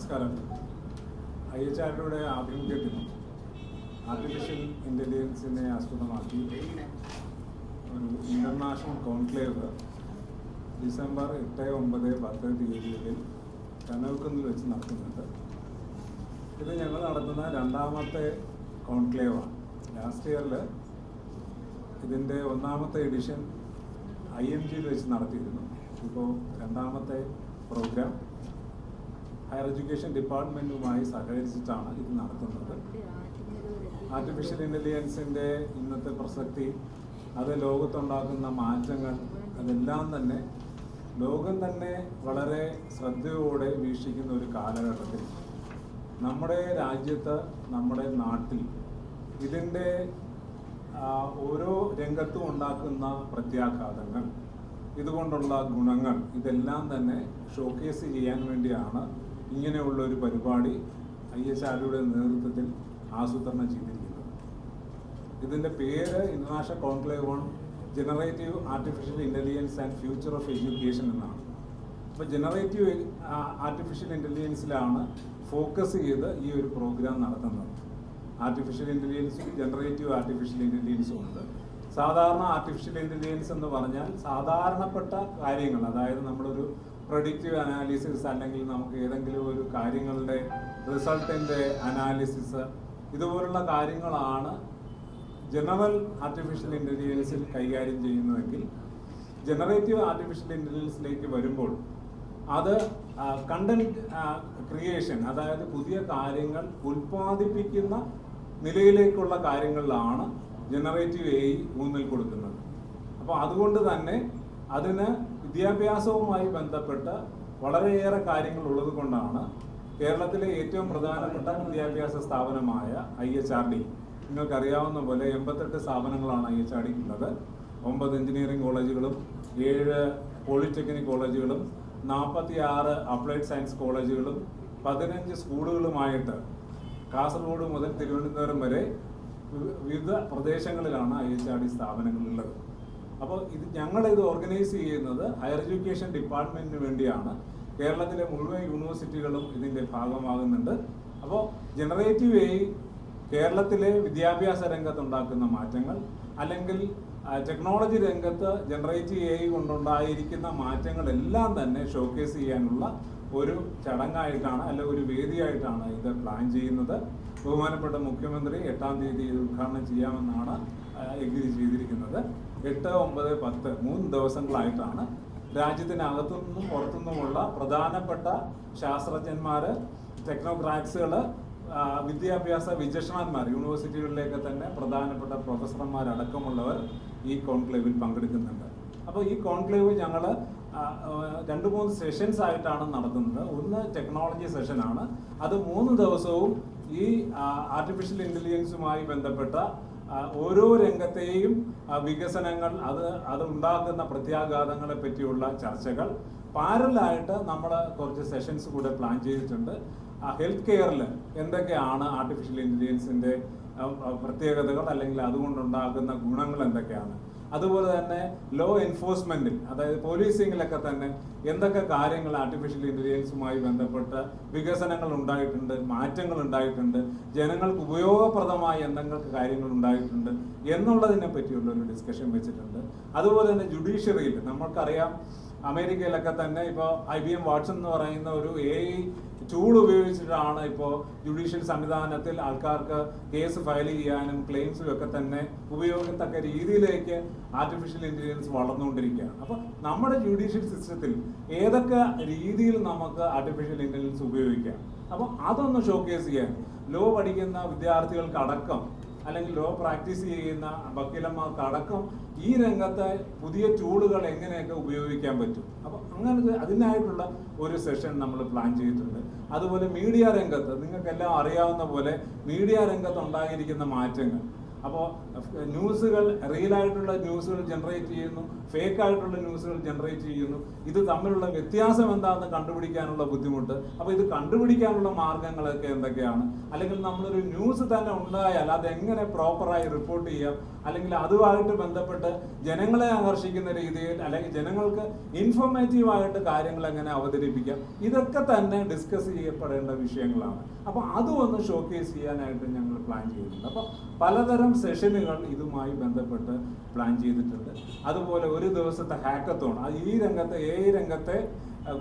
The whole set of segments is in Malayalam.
നമസ്കാരം. ഐ എച്ച് ആറിലൂടെ ആഭിമുഖ്യത്തിൽ ആർട്ടിഫിഷ്യൽ ഇന്റലിജൻസിനെ ആസ്പദമാക്കി ഒരു ഇന്റർനാഷണൽ കോൺക്ലേവ് ഡിസംബർ എട്ട് ഒമ്പത് പത്ത് തീയതികളിൽ കനവക്കുന്നിൽ വെച്ച് നടത്തുന്നുണ്ട്. ഇത് ഞങ്ങൾ നടത്തുന്ന രണ്ടാമത്തെ കോൺക്ലേവാണ് ലാസ്റ്റ് ഇയറിൽ ഇതിന്റെ ഒന്നാമത്തെ എഡിഷൻ ഐ എം ജിയിൽ വെച്ച് നടത്തിയിരുന്നു. ഇപ്പോൾ രണ്ടാമത്തെ പ്രോഗ്രാം ഹയർ എഡ്യൂക്കേഷൻ ഡിപ്പാർട്ട്മെന്റുമായി സഹകരിച്ചിട്ടാണ് ഇത് നടത്തുന്നത്. ആർട്ടിഫിഷ്യൽ ഇന്റലിജൻസിന്റെ ഇന്നത്തെ പ്രസക്തി അത് ലോകത്തുണ്ടാക്കുന്ന മാറ്റങ്ങൾ അതെല്ലാം തന്നെ ലോകം തന്നെ വളരെ ശ്രദ്ധയോടെ വീക്ഷിക്കുന്ന ഒരു കാലഘട്ടത്തിൽ നമ്മുടെ രാജ്യത്ത് നമ്മുടെ നാട്ടിൽ ഇതിന്റെ ഓരോ രംഗത്തും ഉണ്ടാക്കുന്ന പ്രത്യാഘാതങ്ങൾ ഇതുകൊണ്ടുള്ള ഗുണങ്ങൾ ഇതെല്ലാം തന്നെ ഷോക്കേസ് ചെയ്യാൻ വേണ്ടിയാണ് ഇങ്ങനെയുള്ള ഒരു പരിപാടി ഐ എസ് ആരുടെ നേതൃത്വത്തിൽ ആസൂത്രണം ചെയ്തിരിക്കുന്നത് ഇതിന്റെ പേര് international conclave on generative artificial intelligence and future of education എന്നാണ്. അപ്പോൾ ജനറേറ്റീവ് ആർട്ടിഫിഷ്യൽ ഇന്റലിജൻസിലാണ് ഫോക്കസ് ചെയ്ത് ഈ ഒരു പ്രോഗ്രാം നടത്തുന്നത്. ആർട്ടിഫിഷ്യൽ ഇന്റലിജൻസും ജനറേറ്റീവ് ആർട്ടിഫിഷ്യൽ ഇന്റലിജൻസും ഉണ്ട്. സാധാരണ ആർട്ടിഫിഷ്യൽ ഇന്റലിജൻസ് എന്ന് പറഞ്ഞാൽ സാധാരണപ്പെട്ട കാര്യങ്ങൾ അതായത് നമ്മളൊരു പ്രൊഡിക്റ്റീവ് അനാലിസിസ് അല്ലെങ്കിൽ നമുക്ക് ഏതെങ്കിലും ഒരു കാര്യങ്ങളുടെ റിസൾട്ടിന്റെ അനാലിസിസ് ഇതുപോലുള്ള കാര്യങ്ങളാണ് ജനറൽ ആർട്ടിഫിഷ്യൽ ഇന്റലിജൻസിൽ കൈകാര്യം ചെയ്യുന്നുവെങ്കിൽ ജനറേറ്റീവ് ആർട്ടിഫിഷ്യൽ ഇന്റലിജൻസിലേക്ക് വരുമ്പോൾ അത് കണ്ടന്റ് ക്രിയേഷൻ അതായത് പുതിയ കാര്യങ്ങൾ ഉൽപ്പാദിപ്പിക്കുന്ന നിലയിലേക്കുള്ള കാര്യങ്ങളിലാണ് ജനറേറ്റീവ് എ ഊന്നൽ കൊടുക്കുന്നത്. അപ്പോൾ അതുകൊണ്ട് തന്നെ അതിന് വിദ്യാഭ്യാസവുമായി ബന്ധപ്പെട്ട് വളരെയേറെ കാര്യങ്ങൾ ഉള്ളത് കൊണ്ടാണ് കേരളത്തിലെ ഏറ്റവും പ്രധാനപ്പെട്ട വിദ്യാഭ്യാസ സ്ഥാപനമായ ഐ എച്ച് ആർ ഡി. നിങ്ങൾക്കറിയാവുന്ന പോലെ എൺപത്തെട്ട് സ്ഥാപനങ്ങളാണ് ഐ എച്ച് ആർ ഡിക്കുള്ളത് ഒമ്പത് എഞ്ചിനീയറിംഗ് കോളേജുകളും ഏഴ് പോളിടെക്നിക് കോളേജുകളും നാൽപ്പത്തി ആറ് അപ്ലൈഡ് സയൻസ് കോളേജുകളും പതിനഞ്ച് സ്കൂളുകളുമായിട്ട് കാസർഗോഡ് മുതൽ തിരുവനന്തപുരം വരെ വിവിധ പ്രദേശങ്ങളിലാണ് ഐ എച്ച് ആർ ഡി സ്ഥാപനങ്ങളുള്ളത്. അപ്പോൾ ഇത് ഞങ്ങൾ ഇത് ഓർഗനൈസ് ചെയ്യുന്നത് ഹയർ എഡ്യൂക്കേഷൻ ഡിപ്പാർട്ട്മെന്റിന് വേണ്ടിയാണ്. കേരളത്തിലെ മുഴുവൻ യൂണിവേഴ്സിറ്റികളും ഇതിന്റെ ഭാഗമാകുന്നുണ്ട്. അപ്പോൾ ജനറേറ്റീവ് എ കേരളത്തിലെ വിദ്യാഭ്യാസ രംഗത്തുണ്ടാക്കുന്ന മാറ്റങ്ങൾ അല്ലെങ്കിൽ ടെക്നോളജി രംഗത്ത് ജനറേറ്റീവ് എ കൊണ്ടുണ്ടായിരിക്കുന്ന മാറ്റങ്ങളെല്ലാം തന്നെ ഷോക്കേസ് ചെയ്യാനുള്ള ഒരു ചടങ്ങായിട്ടാണ് അല്ലെ ഒരു വേദിയായിട്ടാണ് ഇത് പ്ലാൻ ചെയ്യുന്നത്. ബഹുമാനപ്പെട്ട മുഖ്യമന്ത്രി എട്ടാം തീയതി ഇത് ഉദ്ഘാടനം ചെയ്യാമെന്നാണ് എഗ്രി ചെയ്തിരിക്കുന്നത്. എട്ട് ഒമ്പത് പത്ത് മൂന്ന് ദിവസങ്ങളായിട്ടാണ് രാജ്യത്തിനകത്തുനിന്നും പുറത്തുനിന്നുമുള്ള പ്രധാനപ്പെട്ട ശാസ്ത്രജ്ഞന്മാർ ടെക്നോക്രാറ്റ്സുകൾ വിദ്യാഭ്യാസ വിചക്ഷണന്മാർ യൂണിവേഴ്സിറ്റികളിലേക്ക് തന്നെ പ്രധാനപ്പെട്ട പ്രൊഫസർമാരടക്കമുള്ളവർ ഈ കോൺക്ലേവിൽ പങ്കെടുക്കുന്നുണ്ട്. അപ്പോൾ ഈ കോൺക്ലേവ് ഞങ്ങൾ രണ്ട് മൂന്ന് സെഷൻസ് ആയിട്ടാണ് നടത്തുന്നത്. ഒന്ന് ടെക്നോളജി സെഷനാണ് അത് മൂന്ന് ദിവസവും ഈ ആർട്ടിഫിഷ്യൽ ഇന്റലിജൻസുമായി ബന്ധപ്പെട്ട ഓരോ രംഗത്തെയും വികസനങ്ങൾ അത് അതുണ്ടാക്കുന്ന പ്രത്യാഘാതങ്ങളെ പറ്റിയുള്ള ചർച്ചകൾ. പാരലായിട്ട് നമ്മൾ കുറച്ച് സെഷൻസ് കൂടെ പ്ലാൻ ചെയ്തിട്ടുണ്ട്. ഹെൽത്ത് കെയറിൽ എന്തൊക്കെയാണ് ആർട്ടിഫിഷ്യൽ ഇന്റലിജൻസിന്റെ പ്രത്യേകതകൾ അല്ലെങ്കിൽ അതുകൊണ്ടുണ്ടാകുന്ന ഗുണങ്ങൾ എന്തൊക്കെയാണ്? അതുപോലെ തന്നെ ലോ എൻഫോഴ്സ്മെന്റിൽ അതായത് പോലീസിങ്ങിലൊക്കെ തന്നെ എന്തൊക്കെ കാര്യങ്ങൾ ആർട്ടിഫിഷ്യൽ ഇന്റലിജൻസുമായി ബന്ധപ്പെട്ട വികസനങ്ങൾ ഉണ്ടായിട്ടുണ്ട് മാറ്റങ്ങൾ ഉണ്ടായിട്ടുണ്ട് ജനങ്ങൾക്ക് ഉപയോഗപ്രദമായ എന്തെങ്കിലും കാര്യങ്ങൾ ഉണ്ടായിട്ടുണ്ട് എന്നുള്ളതിനെ പറ്റിയുള്ള ഒരു ഡിസ്കഷൻ വെച്ചിട്ടുണ്ട്. അതുപോലെ തന്നെ ജുഡീഷ്യറിയിൽ നമ്മൾക്കറിയാം അമേരിക്കയിലൊക്കെ തന്നെ ഇപ്പോൾ ഐ ബി എം വാട്സൺ എന്ന് പറയുന്ന ഒരു എ ടൂൾ ഉപയോഗിച്ചിട്ടാണ് ഇപ്പോൾ ജുഡീഷ്യൽ സംവിധാനത്തിൽ ആൾക്കാർക്ക് കേസ് ഫയൽ ചെയ്യാനും ക്ലെയിംസും ഒക്കെ തന്നെ ഉപയോഗിക്കത്തക്ക രീതിയിലേക്ക് ആർട്ടിഫിഷ്യൽ ഇന്റലിജൻസ് വളർന്നുകൊണ്ടിരിക്കുകയാണ്. അപ്പോൾ നമ്മുടെ ജുഡീഷ്യൽ സിസ്റ്റത്തിൽ ഏതൊക്കെ രീതിയിൽ നമുക്ക് ആർട്ടിഫിഷ്യൽ ഇന്റലിജൻസ് ഉപയോഗിക്കാം? അപ്പോൾ അതൊന്ന് ഷോക്കേസ് ചെയ്യാൻ. ലോ പഠിക്കുന്ന വിദ്യാർത്ഥികൾക്ക് അടക്കം അല്ലെങ്കിൽ ലോ പ്രാക്ടീസ് ചെയ്യുന്ന വക്കീലന്മാർക്കടക്കം ഈ രംഗത്തെ പുതിയ ടൂളുകൾ എങ്ങനെയൊക്കെ ഉപയോഗിക്കാൻ പറ്റും? അപ്പോൾ അങ്ങനെ അതിനായിട്ടുള്ള ഒരു സെഷൻ നമ്മൾ പ്ലാൻ ചെയ്തിട്ടുണ്ട്. അതുപോലെ മീഡിയ രംഗത്ത് നിങ്ങൾക്കെല്ലാം അറിയാവുന്ന പോലെ മീഡിയ രംഗത്ത് ഉണ്ടായിരിക്കുന്ന മാറ്റങ്ങൾ. അപ്പോൾ ന്യൂസുകൾ റിയൽ ആയിട്ടുള്ള ന്യൂസുകൾ ജനറേറ്റ് ചെയ്യുന്നു ഫേക്ക് ആയിട്ടുള്ള ന്യൂസുകൾ ജനറേറ്റ് ചെയ്യുന്നു. ഇത് തമ്മിലുള്ള വ്യത്യാസം എന്താണെന്ന് കണ്ടുപിടിക്കാനുള്ള ബുദ്ധിമുട്ട്. അപ്പോൾ ഇത് കണ്ടുപിടിക്കാനുള്ള മാർഗങ്ങളൊക്കെ എന്തൊക്കെയാണ്? അല്ലെങ്കിൽ നമ്മളൊരു ന്യൂസ് തന്നെ ഉണ്ടായാൽ അത് എങ്ങനെ പ്രോപ്പറായി റിപ്പോർട്ട് ചെയ്യാം? അല്ലെങ്കിൽ അതുമായിട്ട് ബന്ധപ്പെട്ട് ജനങ്ങളെ ആകർഷിക്കുന്ന രീതിയിൽ അല്ലെങ്കിൽ ജനങ്ങൾക്ക് ഇൻഫോർമേറ്റീവ് ആയിട്ട് കാര്യങ്ങൾ എങ്ങനെ അവതരിപ്പിക്കാം? ഇതൊക്കെ തന്നെ ഡിസ്കസ് ചെയ്യപ്പെടേണ്ട വിഷയങ്ങളാണ്. അപ്പോൾ അതും ഒന്ന് ഷോക്കേസ് ചെയ്യാനായിട്ട് ഞങ്ങൾ പ്ലാൻ ചെയ്യുന്നുണ്ട്. അപ്പോൾ പലതരം സെഷനുകൾ ഇതുമായി ബന്ധപ്പെട്ട് പ്ലാൻ ചെയ്തിട്ടുണ്ട്. അതുപോലെ ഒരു ദിവസത്തെ ഹാക്കത്തോൺ ഈ രംഗത്തെ ഏ രംഗത്തെ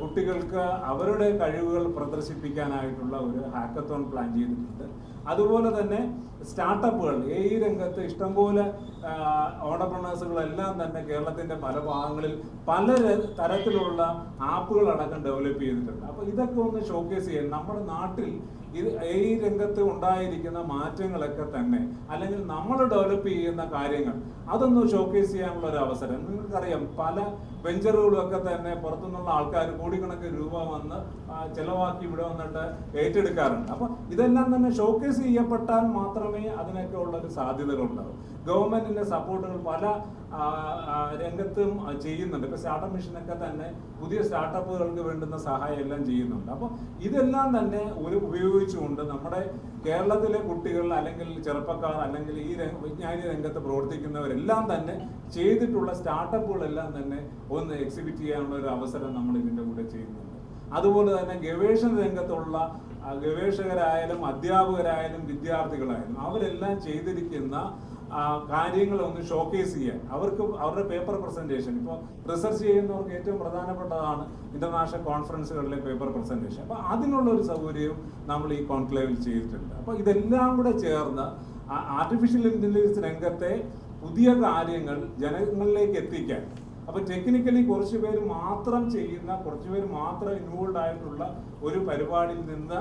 കുട്ടികൾക്ക് അവരുടെ കഴിവുകൾ പ്രദർശിപ്പിക്കാനായിട്ടുള്ള ഒരു ഹാക്കത്തോൺ പ്ലാൻ ചെയ്തിട്ടുണ്ട്. അതുപോലെ തന്നെ സ്റ്റാർട്ടപ്പുകൾ ഈ രംഗത്ത് ഇഷ്ടംപോലെ ഓണ്ടർപ്രണേഴ്സുകളെല്ലാം തന്നെ കേരളത്തിന്റെ പല ഭാഗങ്ങളിൽ പല തരത്തിലുള്ള ആപ്പുകൾ അടക്കം ഡെവലപ്പ് ചെയ്തിട്ടുണ്ട്. അപ്പോൾ ഇതൊക്കെ ഒന്ന് ഷോക്കേസ് ചെയ്യാൻ നമ്മുടെ നാട്ടിൽ ഇത് ഈ രംഗത്ത് ഉണ്ടായിരിക്കുന്ന മാറ്റങ്ങളൊക്കെ തന്നെ അല്ലെങ്കിൽ നമ്മൾ ഡെവലപ്പ് ചെയ്യുന്ന കാര്യങ്ങൾ അതൊന്ന് ഷോക്കേസ് ചെയ്യാനുള്ള ഒരു അവസരം. നിങ്ങൾക്കറിയാം പല വെഞ്ചറുകളും ഒക്കെ തന്നെ പുറത്തുനിന്നുള്ള ആൾക്കാർ കോടിക്കണക്കിന് രൂപ വന്ന് ചെലവാക്കി ഇവിടെ വന്നിട്ട് ഏറ്റെടുക്കാറുണ്ട്. അപ്പൊ ഇതെല്ലാം തന്നെ ഷോക്കേസ് ചെയ്യപ്പെട്ടാൽ മാത്രമേ അതിനൊക്കെ സാധ്യതകൾ ഉണ്ടാവും ഗവൺമെന്റിന്റെ സപ്പോർട്ടുകൾ പല രംഗത്തും ചെയ്യുന്നുണ്ട്. ഇപ്പൊ സ്റ്റാർട്ടപ്പ് മിഷനൊക്കെ തന്നെ പുതിയ സ്റ്റാർട്ടപ്പുകൾക്ക് വേണ്ടുന്ന സഹായം എല്ലാം ചെയ്യുന്നുണ്ട്. അപ്പോൾ ഇതെല്ലാം തന്നെ ഒരു ഉപയോഗിച്ചുകൊണ്ട് നമ്മുടെ കേരളത്തിലെ കുട്ടികൾ അല്ലെങ്കിൽ ചെറുപ്പക്കാർ അല്ലെങ്കിൽ ഈ വൈജ്ഞാനിക വിജ്ഞാന രംഗത്ത് പ്രവർത്തിക്കുന്നവരെല്ലാം തന്നെ ചെയ്തിട്ടുള്ള സ്റ്റാർട്ടപ്പുകളെല്ലാം തന്നെ ഒന്ന് എക്സിബിറ്റ് ചെയ്യാനുള്ള ഒരു അവസരം നമ്മൾ ഇതിന്റെ കൂടെ ചെയ്യുന്നുണ്ട്. അതുപോലെ തന്നെ ഗവേഷണ രംഗത്തുള്ള ഗവേഷകരായാലും അധ്യാപകരായാലും വിദ്യാർത്ഥികളായാലും അവരെല്ലാം ചെയ്തിരിക്കുന്ന കാര്യങ്ങളൊന്ന് ഷോക്കേസ് ചെയ്യാൻ. അവർക്ക് അവരുടെ പേപ്പർ പ്രസന്റേഷൻ ഇപ്പോൾ റിസർച്ച് ചെയ്യുന്നവർക്ക് ഏറ്റവും പ്രധാനപ്പെട്ടതാണ് ഇന്റർനാഷണൽ കോൺഫറൻസുകളിലെ പേപ്പർ പ്രസന്റേഷൻ അപ്പോൾ അതിനുള്ള ഒരു സൗകര്യവും നമ്മൾ ഈ കോൺക്ലേവിൽ ചെയ്തിട്ടുണ്ട്. അപ്പോൾ ഇതെല്ലാം കൂടെ ചേർന്ന് ആർട്ടിഫിഷ്യൽ ഇന്റലിജൻസ് രംഗത്തെ പുതിയ കാര്യങ്ങൾ ജനങ്ങളിലേക്ക് എത്തിക്കാൻ അപ്പൊ ടെക്നിക്കലി കുറച്ച് പേര് മാത്രം ചെയ്യുന്ന കുറച്ച് പേര് മാത്രം ഇൻവോൾവ് ആയിട്ടുള്ള ഒരു പരിപാടിയിൽ നിന്ന്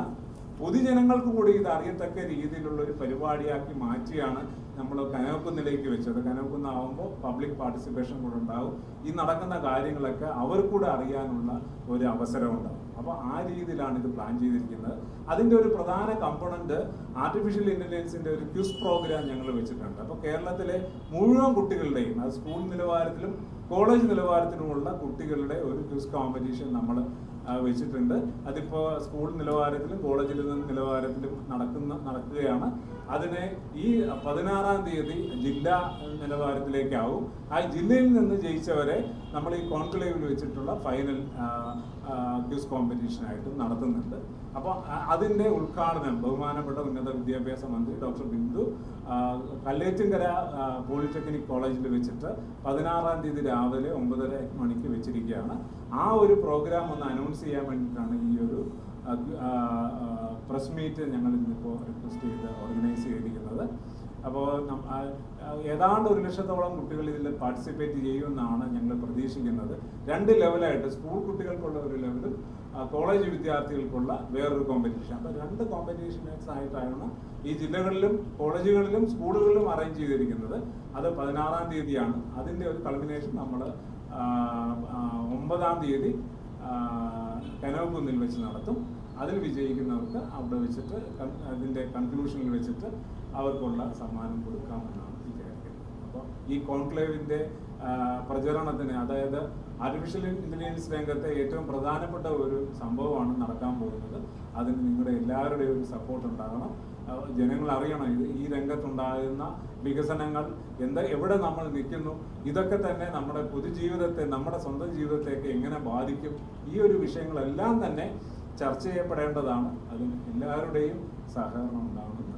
പൊതുജനങ്ങൾക്ക് കൂടി ഇത് അറിയത്തക്ക രീതിയിലുള്ള ഒരു പരിപാടിയാക്കി മാറ്റിയാണ് നമ്മൾ കനവക്കുന്നിലേക്ക് വെച്ചത്. കനവക്കുന്നാവുമ്പോൾ പബ്ലിക് പാർട്ടിസിപ്പേഷൻ കൂടെ ഉണ്ടാവും. ഈ നടക്കുന്ന കാര്യങ്ങളൊക്കെ അവർക്കൂടെ അറിയാനുള്ള ഒരു അവസരം ഉണ്ടാവും. അപ്പോൾ ആ രീതിയിലാണ് ഇത് പ്ലാൻ ചെയ്തിരിക്കുന്നത്. അതിന്റെ ഒരു പ്രധാന കമ്പണന്റ് ആർട്ടിഫിഷ്യൽ ഇന്റലിജൻസിന്റെ ഒരു ക്യൂസ് പ്രോഗ്രാം ഞങ്ങൾ വെച്ചിട്ടുണ്ട്. അപ്പോൾ കേരളത്തിലെ മുഴുവൻ കുട്ടികളുടെയും അത് സ്കൂൾ നിലവാരത്തിലും കോളേജ് നിലവാരത്തിലുമുള്ള കുട്ടികളുടെ ഒരു ക്യൂസ് കോമ്പറ്റീഷൻ നമ്മൾ വെച്ചിട്ടുണ്ട്. അതിപ്പോൾ സ്കൂൾ നിലവാരത്തിലും കോളേജ് നിലവാരത്തിലും നടക്കുന്ന നടക്കുകയാണ്. അതിനെ ഈ പതിനാറാം തീയതി ജില്ലാ നിലവാരത്തിലേക്കാവും. ആ ജില്ലയിൽ നിന്ന് ജയിച്ചവരെ നമ്മൾ ഈ കോൺക്ലേവിൽ വെച്ചിട്ടുള്ള ഫൈനൽ ക്യൂസ് കോമ്പറ്റീഷനായിട്ട് നടത്തുന്നുണ്ട്. അപ്പോൾ അതിന്റെ ഉദ്ഘാടനം ബഹുമാനപ്പെട്ട ഉന്നത വിദ്യാഭ്യാസ മന്ത്രി ഡോക്ടർ ബിന്ദു കല്ലേറ്റുംകര പോളിടെക്നിക് കോളേജിൽ വെച്ചിട്ട് പതിനാറാം തീയതി രാവിലെ ഒമ്പതര മണിക്ക് വെച്ചിരിക്കുകയാണ്. ആ ഒരു പ്രോഗ്രാം ഒന്ന് അനൗൺസ് ചെയ്യാൻ വേണ്ടിയിട്ടാണ് ഈ ഒരു പ്രസ് മീറ്റ് ഞങ്ങൾ ഇന്നിപ്പോൾ റിക്വസ്റ്റ് ചെയ്ത് ഓർഗനൈസ് ചെയ്തിരിക്കുന്നത്. അപ്പോൾ ഏതാണ്ട് ഒരു ലക്ഷത്തോളം കുട്ടികൾ ഇതിൽ പാർട്ടിസിപ്പേറ്റ് ചെയ്യുമെന്നാണ് ഞങ്ങൾ പ്രതീക്ഷിക്കുന്നത്. രണ്ട് ലെവലായിട്ട് സ്കൂൾ കുട്ടികൾക്കുള്ള ഒരു ലെവലും കോളേജ് വിദ്യാർത്ഥികൾക്കുള്ള വേറൊരു കോമ്പറ്റീഷൻ അപ്പോൾ രണ്ട് കോമ്പറ്റീഷൻസ് ആയിട്ടാണ് ഈ ജില്ലകളിലും കോളേജുകളിലും സ്കൂളുകളിലും അറേഞ്ച് ചെയ്തിരിക്കുന്നത്. അത് പതിനാറാം തീയതിയാണ്. അതിന്റെ ഒരു കൾമിനേഷൻ നമ്മൾ ഒമ്പതാം തീയതി കനവക്കുന്നിൽ വെച്ച് നടത്തും. അതിൽ വിജയിക്കുന്നവർക്ക് അവിടെ വെച്ചിട്ട് അതിന്റെ കൺക്ലൂഷനിൽ വെച്ചിട്ട് അവർക്കുള്ള സമ്മാനം കൊടുക്കാമെന്നാണ് വിചാരിക്കുന്നത് അപ്പോൾ ഈ കോൺക്ലേവിന്റെ പ്രചരണത്തിന് അതായത് ആർട്ടിഫിഷ്യൽ ഇന്റലിജൻസ് രംഗത്തെ ഏറ്റവും പ്രധാനപ്പെട്ട ഒരു സംഭവമാണ് നടക്കാൻ പോകുന്നത്. അതിന് നിങ്ങളുടെ എല്ലാവരുടെയും ഒരു സപ്പോർട്ട് ഉണ്ടാകണം. ജനങ്ങൾ അറിയണം ഇത് ഈ രംഗത്തുണ്ടാകുന്ന വികസനങ്ങൾ എന്താ എവിടെ നമ്മൾ നിൽക്കുന്നു ഇതൊക്കെ തന്നെ നമ്മുടെ പൊതുജീവിതത്തെ നമ്മുടെ സ്വന്തം ജീവിതത്തെയൊക്കെ എങ്ങനെ ബാധിക്കും ഈ ഒരു വിഷയങ്ങളെല്ലാം തന്നെ ചർച്ച ചെയ്യപ്പെടേണ്ടതാണ്. അതിന് എല്ലാവരുടെയും സഹകരണം ഉണ്ടാകണമെന്ന്